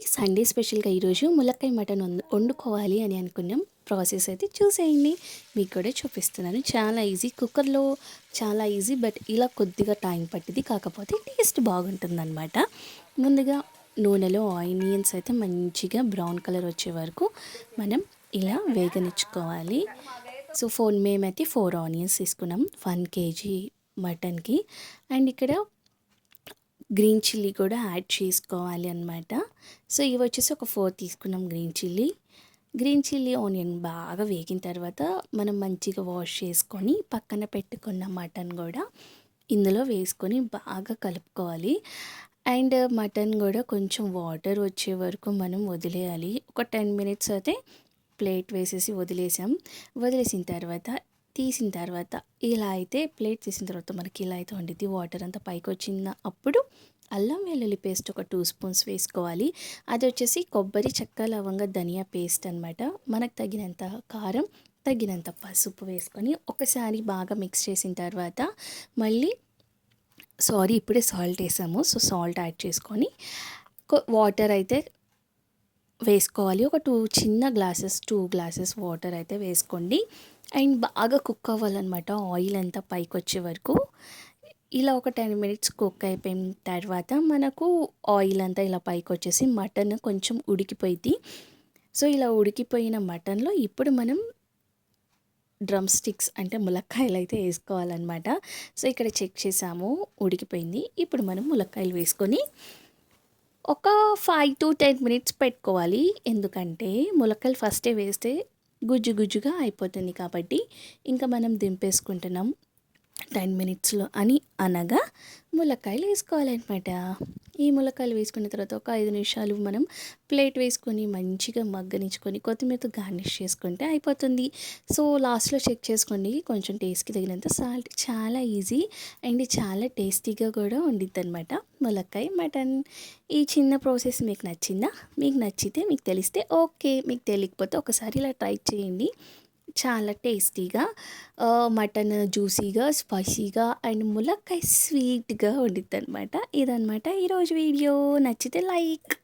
Sunday స్పెషల్గా ఈరోజు ములక్కాయ మటన్ వండుకోవాలి అని అనుకున్నాం. ప్రాసెస్ అయితే చూసేయండి. మీకు కూడా చూపిస్తున్నాను. చాలా ఈజీ. కుక్కర్లో చాలా ఈజీ బట్ ఇలా కొద్దిగా టైం పట్టింది. కాకపోతే టేస్ట్ బాగుంటుందన్నమాట. ముందుగా నూనెలో ఆనియన్స్ అయితే మంచిగా బ్రౌన్ కలర్ వచ్చే వరకు మనం ఇలా వేగనిచ్చుకోవాలి. సో ఫోర్ మేమైతే ఫోర్ ఆనియన్స్ తీసుకున్నాం. వన్ కేజీ మటన్కి. అండ్ ఇక్కడ గ్రీన్ చిల్లీ కూడా యాడ్ చేసుకోవాలి అనమాట సో ఇవి వచ్చేసి ఒక ఫోర్ తీసుకున్నాం green chilli. Green chilli onion బాగా వేగిన తర్వాత మనం మంచిగా వాష్ చేసుకొని పక్కన పెట్టుకున్న మటన్ కూడా ఇందులో వేసుకొని బాగా కలుపుకోవాలి. అండ్ మటన్ కూడా కొంచెం వాటర్ వచ్చే వరకు మనం వదిలేయాలి. ఒక టెన్ మినిట్స్ అయితే ప్లేట్ వేసేసి వదిలేసాం. వదిలేసిన తర్వాత తీసిన తర్వాత ఇలా అయితే ప్లేట్ తీసిన తర్వాత మనకి ఇలా అయితే వండిద్ది. వాటర్ అంతా పైకి వచ్చిన అప్పుడు అల్లం వెల్లుల్లి పేస్ట్ ఒక టూ స్పూన్స్ వేసుకోవాలి. అది వచ్చేసి కొబ్బరి చెక్క లవంగ ధనియా పేస్ట్ అనమాట మనకు తగినంత కారం తగినంత పసుపు వేసుకొని ఒకసారి బాగా మిక్స్ చేసిన తర్వాత మళ్ళీ సారీ ఇప్పుడే సాల్ట్ వేసాము. సో సాల్ట్ యాడ్ చేసుకొని వాటర్ అయితే వేసుకోవాలి. ఒక టూ చిన్న గ్లాసెస్ టూ గ్లాసెస్ వాటర్ అయితే వేసుకోండి. అండ్ బాగా కుక్ అవ్వాలన్నమాట. ఆయిల్ అంతా పైకి వచ్చే వరకు. ఇలా ఒక టెన్ మినిట్స్ కుక్ అయిపోయిన తర్వాత మనకు ఆయిల్ అంతా ఇలా పైకి వచ్చేసి మటన్ కొంచెం ఉడికిపోయింది సో ఇలా ఉడికిపోయిన మటన్లో ఇప్పుడు మనం డ్రమ్ స్టిక్స్ అంటే ములక్కాయలు అయితే వేసుకోవాలన్నమాట. సో ఇక్కడ చెక్ చేసాము ఉడికిపోయింది. ఇప్పుడు మనం ములక్కాయలు వేసుకొని ఒక ఫైవ్ టు టెన్ మినిట్స్ పెట్టుకోవాలి. ఎందుకంటే ములక్కాయలు ఫస్టే వేస్తే గుజ్జు గుజ్జుగా అయిపోతుంది కాబట్టి ఇంకా మనం దింపేసుకుంటున్నాం. టెన్ మినిట్స్లో అని అనగా ములక్కాయలు వేసుకోవాలన్నమాట. ఈ ములక్కాయలు వేసుకున్న తర్వాత ఒక ఐదు నిమిషాలు మనం ప్లేట్ వేసుకొని మంచిగా మగ్గనించుకొని కొత్తిమీరతో గార్నిష్ చేసుకుంటే అయిపోతుంది. సో లాస్ట్లో చెక్ చేసుకోండి. కొంచెం టేస్ట్కి తగినంత సాల్ట్. చాలా ఈజీ అండ్ చాలా టేస్టీగా కూడా ఉండిద్ది అనమాట ములక్కాయ మటన్. ఈ చిన్న ప్రాసెస్ మీకు నచ్చిందా? మీకు నచ్చితే మీకు తెలిస్తే ఓకే. మీకు తెలియకపోతే ఒకసారి ఇలా ట్రై చేయండి. చాలా టేస్టీగా మటన్ జ్యూసీగా స్పైసీగా అండ్ ములక్కాయ స్వీట్గా వండుద్ది అనమాట ఇదనమాట ఈరోజు వీడియో. నచ్చితే లైక్.